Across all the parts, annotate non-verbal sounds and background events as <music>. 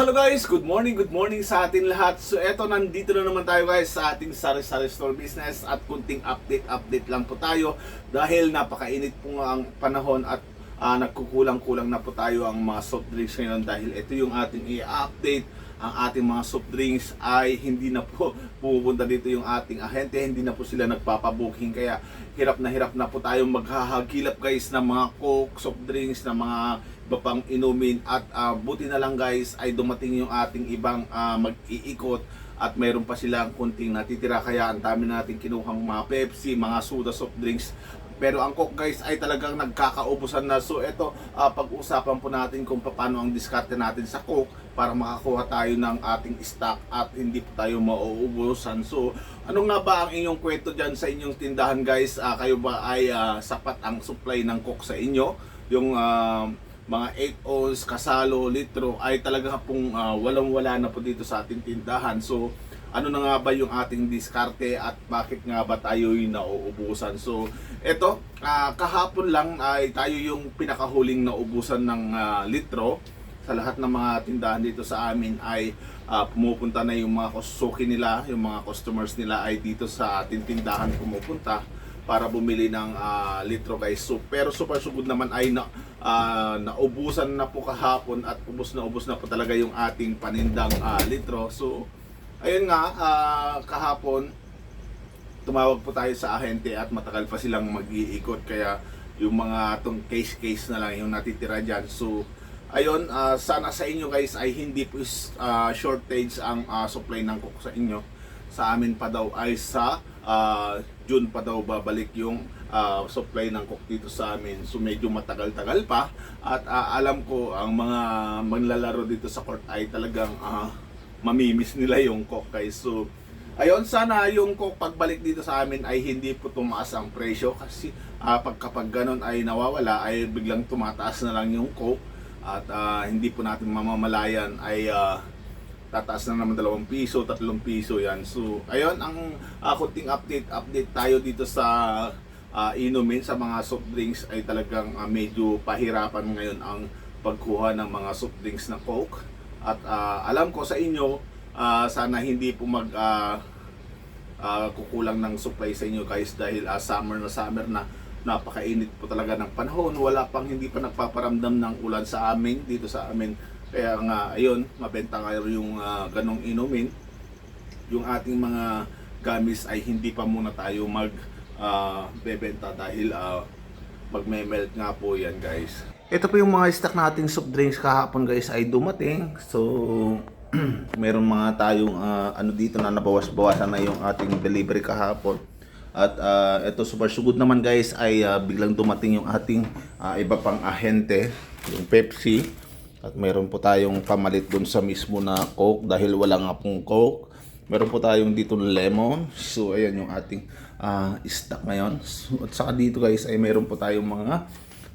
Hello guys, good morning, good morning sa atin lahat. So eto, nandito na naman tayo guys sa ating sari-sari store business. At kunting update-update lang po tayo. Dahil napakainit po nga ang panahon at ah, nagkukulang-kulang na po tayo ang mga soft drinks ngayon. Dahil ito yung ating i-update ang ating mga soft drinks ay hindi na po pupunta dito yung ating ahente, hindi na po sila nagpapabuking kaya hirap na hirap na po tayong maghahagilap guys ng mga coke, soft drinks, ng mga iba pang inumin at ah, buti na lang guys ay dumating yung ating ibang ah, mag-iikot at mayroon pa silang kunting natitira kaya ang dami natin kinuhang mga Pepsi, mga soda soft drinks pero ang Coke guys ay talagang nagkakaubusan na. So ito, ah, pag-usapan po natin kung paano ang diskarte natin sa Coke para makakuha tayo ng ating stock at hindi po tayo mauubusan. So ano nga ba ang inyong kwento dyan sa inyong tindahan guys? Ah, kayo ba ay ah, sapat ang supply ng Coke sa inyo? Yung ah, mga 8 ounce, kasalo, litro ay talaga pong ah, walang-wala na po dito sa ating tindahan. So ano na nga ba yung ating diskarte at bakit nga ba tayo yung nauubusan. So, eto, ah, kahapon lang ay tayo yung pinakahuling naubusan ng ah, litro sa lahat ng mga tindahan dito sa amin ay ah, pumupunta na yung mga suki nila, yung mga customers nila ay dito sa ating tindahan pumupunta para bumili ng ah, litro guys. So, pero super sugod naman ay na, ah, naubusan na po kahapon at ubos na ubos na po talaga yung ating panindang ah, litro. So, ayun nga, ah, kahapon tumawag po tayo sa ahente at matagal pa silang mag-iikot kaya yung mga tong case-case na lang yung natitira dyan. So, ayun, ah, sana sa inyo guys ay hindi po ah, shortage ang ah, supply ng cook sa inyo. Sa amin pa daw ay sa ah, June pa daw babalik yung ah, supply ng cook dito sa amin. So medyo matagal-tagal pa at ah, alam ko ang mga manlalaro dito sa court ay talagang ah, mamimiss nila yung cook guys. So Ayun, sana yung coke pagbalik dito sa amin ay hindi po tumaas ang presyo kasi ah, pag kapag ganun ay nawawala ay biglang tumataas na lang yung coke at ah, hindi po natin mamamalayan ay ah, tataas na naman dalawang piso, tatlong piso yan. So, ayun ang uh, kunting update, update tayo dito sa ah, inumin sa mga soft drinks ay talagang ah, medyo pahirapan ngayon ang pagkuha ng mga soft drinks na coke. At ah, alam ko sa inyo, ah, sana hindi po mag ah, ah, kukulang ng supply sa inyo guys dahil ah, summer na summer na napakainit po talaga ng panahon wala pang hindi pa nagpaparamdam ng ulan sa amin dito sa amin kaya nga ayun mabenta ngayon yung ah, ganong inumin yung ating mga gamis ay hindi pa muna tayo mag ah, bebenta dahil ah, magme-melt nga po yan guys ito po yung mga stock nating soft drinks kahapon guys ay dumating so <clears throat> meron mga tayong ah, ano dito na nabawas-bawasan na yung ating delivery kahapon. At ah, ito super sugod naman guys ay ah, biglang dumating yung ating ah, iba pang ahente, yung Pepsi. At meron po tayong pamalit dun sa mismo na Coke dahil wala nga pong Coke. Meron po tayong dito lemon. So ayan yung ating ah, stock ngayon. So, at saka dito guys ay meron po tayong mga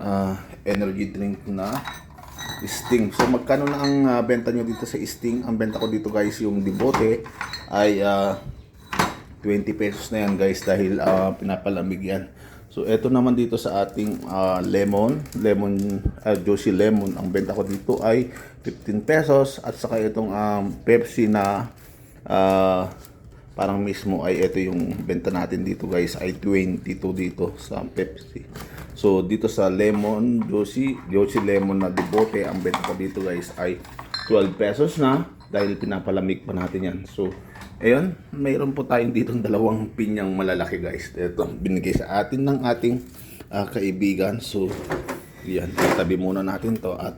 ah, energy drink na Sting. So magkano na ang ah, benta nyo dito sa Sting? Ang benta ko dito guys yung Dibote ay ah, 20 pesos na yan guys dahil ah, pinapalamig yan. So eto naman dito sa ating ah, lemon, lemon ah, juicy lemon, ang benta ko dito ay 15 pesos. At saka itong um, Pepsi na ah, parang mismo ay ito yung benta natin dito guys. Ay 22 dito sa Pepsi. So dito sa lemon juicy, juicy lemon na dibote ang benta ko dito guys ay 12 pesos na. Dahil pinapalamig pa natin yan. So ayun, mayroon po tayong dito dalawang pinyang malalaki guys. Ito binigay sa atin ng ating ah, kaibigan. So yan, tabi muna natin to at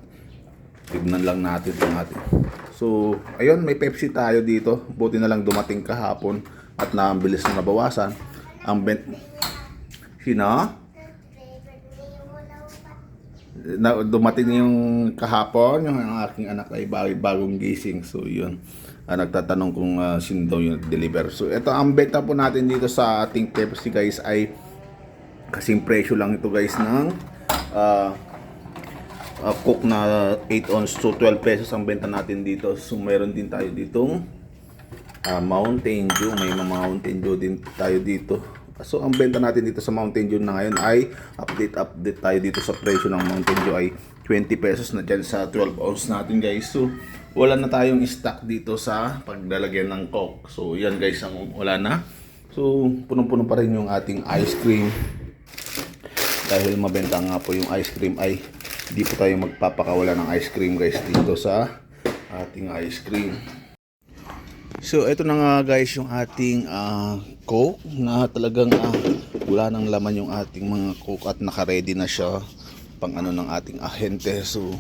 tignan lang natin itong ating. So, ayun, may Pepsi tayo dito. Buti na lang dumating kahapon at na ang bilis na nabawasan. Ang bent... Sino? Na, dumating yung kahapon, yung aking anak ay bag, bagong gising. So, yun. Ah, nagtatanong kung ah, sino daw yung deliver. So, ito ang benta po natin dito sa ating Pepsi guys ay kasing presyo lang ito guys ng ah, uh, cook na 8 ounce to 12 pesos ang benta natin dito. So meron din tayo ditong uh, Mountain Dew. May mga Mountain Dew din tayo dito. So ang benta natin dito sa Mountain Dew na ngayon ay update update tayo dito sa presyo ng Mountain Dew ay 20 pesos na dyan sa 12 ounce natin guys. So wala na tayong stock dito sa paglalagyan ng coke. So yan guys ang wala na. So punong-puno pa rin yung ating ice cream. Dahil mabenta nga po yung ice cream ay hindi po tayo magpapakawala ng ice cream guys dito sa ating ice cream. So ito na nga guys yung ating ah, coke na talagang ah, wala nang laman yung ating mga coke at naka-ready na siya pang ano ng ating ahente. So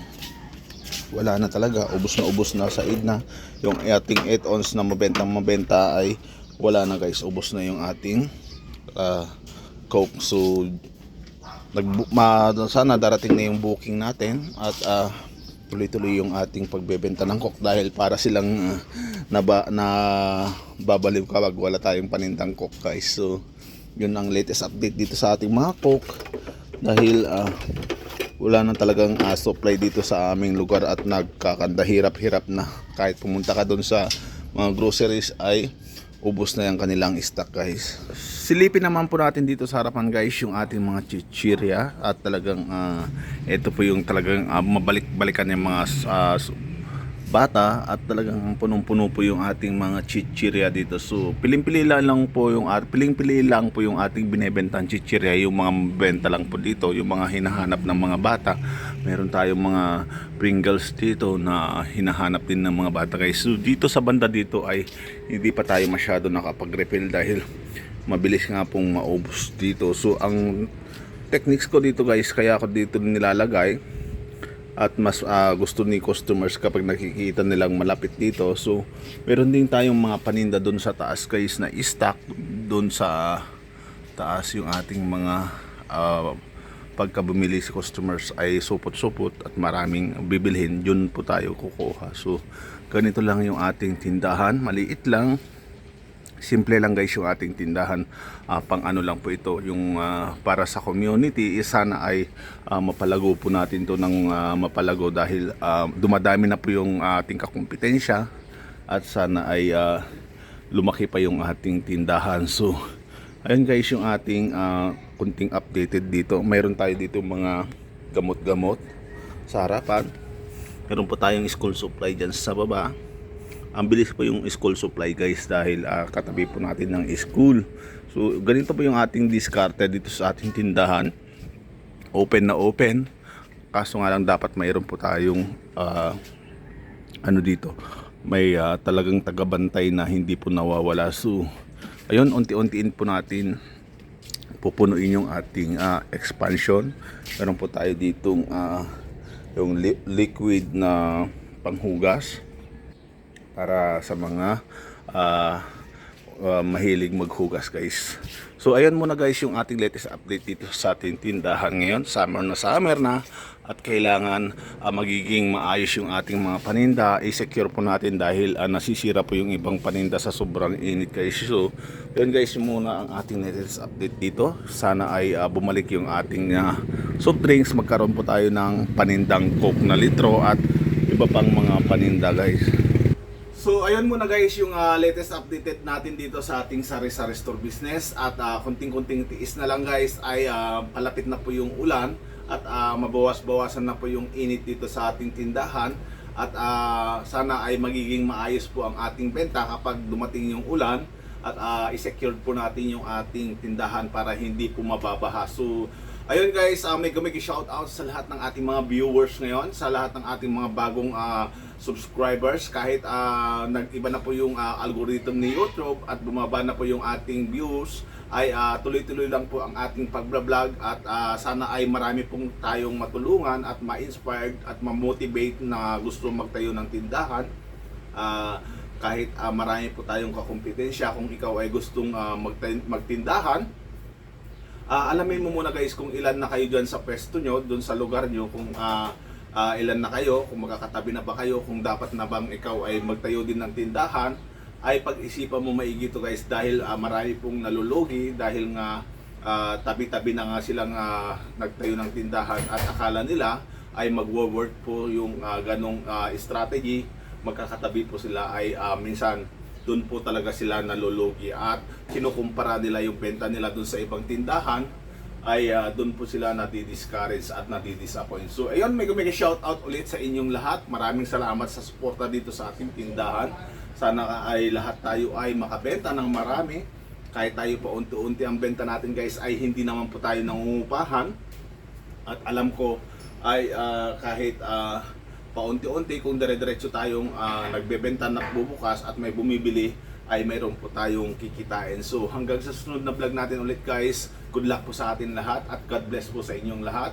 wala na talaga, ubos na ubos na sa na. Yung ating 8 ounce na mabentang mabenta ay wala na guys, ubos na yung ating ah, coke. So nag ma, sana darating na yung booking natin at ah, tuloy-tuloy yung ating pagbebenta ng coke dahil para silang ah, naba, na babaliw kapag wala tayong panindang coke guys. So yun ang latest update dito sa ating mga coke dahil ah, wala na talagang ah, supply dito sa aming lugar at nagkakanda hirap-hirap na kahit pumunta ka doon sa mga groceries ay ubos na yung kanilang stock guys. Silipin naman po natin dito sa harapan guys yung ating mga chichirya at talagang ah, ito po yung talagang ah, mabalik-balikan yung mga su- bata at talagang punong-puno po yung ating mga chichirya dito. So, piling-pili lang, po yung at piling-pili lang po yung ating binebentang chichirya, yung mga benta lang po dito, yung mga hinahanap ng mga bata. Meron tayong mga Pringles dito na hinahanap din ng mga bata guys. So, dito sa banda dito ay hindi pa tayo masyado nakapag-refill dahil mabilis nga pong maubos dito. So, ang techniques ko dito guys, kaya ako dito nilalagay at mas ah, gusto ni customers kapag nakikita nilang malapit dito. So, meron din tayong mga paninda doon sa taas guys na stock doon sa taas yung ating mga ah, pagka bumili si customers ay supot-supot at maraming bibilhin, yun po tayo kukuha. So, ganito lang yung ating tindahan, maliit lang, simple lang guys yung ating tindahan. Ah, pang ano lang po ito yung ah, para sa community is sana ay ah, mapalago po natin to ng ah, mapalago dahil ah, dumadami na po yung ating kakumpetensya at sana ay ah, lumaki pa yung ating tindahan. So ayun guys yung ating ah, kunting updated dito. Mayroon tayo dito mga gamot-gamot sa harapan. Meron po tayong school supply dyan sa baba ang bilis po yung school supply guys dahil ah, katabi po natin ng school. So ganito po yung ating diskarte dito sa ating tindahan. Open na open. Kaso nga lang dapat mayroon po tayong ah, ano dito. May ah, talagang tagabantay na hindi po nawawala. So ayun unti-untiin po natin pupunuin yung ating ah, expansion. Meron po tayo ditong ah, yung li- liquid na panghugas para sa mga ah, ah, mahilig maghugas guys. So ayan muna guys yung ating latest update dito sa ating tindahan ngayon. Summer na summer na at kailangan ah, magiging maayos yung ating mga paninda. I-secure po natin dahil ah, nasisira po yung ibang paninda sa sobrang init guys. So yun guys muna ang ating latest update dito. Sana ay ah, bumalik yung ating ah, soft drinks. Magkaroon po tayo ng panindang coke na litro at iba pang mga paninda guys. So ayun muna guys yung ah, latest updated natin dito sa ating sari-sari store business at ah, kunting-kunting tiis na lang guys ay ah, palapit na po yung ulan at ah, mabawas-bawasan na po yung init dito sa ating tindahan at ah, sana ay magiging maayos po ang ating benta kapag dumating yung ulan at ah, i-secure po natin yung ating tindahan para hindi po mababaha. So ayun guys, uh, may gumigi shout out sa lahat ng ating mga viewers ngayon, sa lahat ng ating mga bagong ah, subscribers kahit ah, nag-iba na po yung ah, algorithm ni YouTube at bumaba na po yung ating views ay ah, tuloy-tuloy lang po ang ating pagbablog at ah, sana ay marami pong tayong matulungan at ma-inspired at ma-motivate na gusto magtayo ng tindahan. Ah, kahit ah, marami po tayong kakumpetensya kung ikaw ay gustong magtin- magtindahan Ah, alamin mo muna guys kung ilan na kayo dyan sa pwesto nyo, dun sa lugar nyo, kung ah, ah, ilan na kayo, kung magkakatabi na ba kayo, kung dapat na bang ikaw ay magtayo din ng tindahan, ay pag-isipan mo maigi to guys dahil ah, marami pong nalulugi dahil nga ah, tabi-tabi na nga silang ah, nagtayo ng tindahan at akala nila ay magwo-work po yung ah, ganong ah, strategy. Magkakatabi po sila ay ah, minsan doon po talaga sila nalulugi at kinukumpara nila yung benta nila doon sa ibang tindahan ay ah, doon po sila nadi-discourage at nadi-disappoint. So ayun, may may shout out ulit sa inyong lahat. Maraming salamat sa suporta dito sa ating tindahan. Sana ay lahat tayo ay makabenta ng marami. Kahit tayo pa unti-unti ang benta natin guys ay hindi naman po tayo nangungupahan. At alam ko ay ah, kahit ah, paunti-unti kung dire-diretso tayong ah, nagbebenta na bubukas at may bumibili ay mayroon po tayong kikitain. So hanggang sa sunod na vlog natin ulit guys, good luck po sa atin lahat at God bless po sa inyong lahat.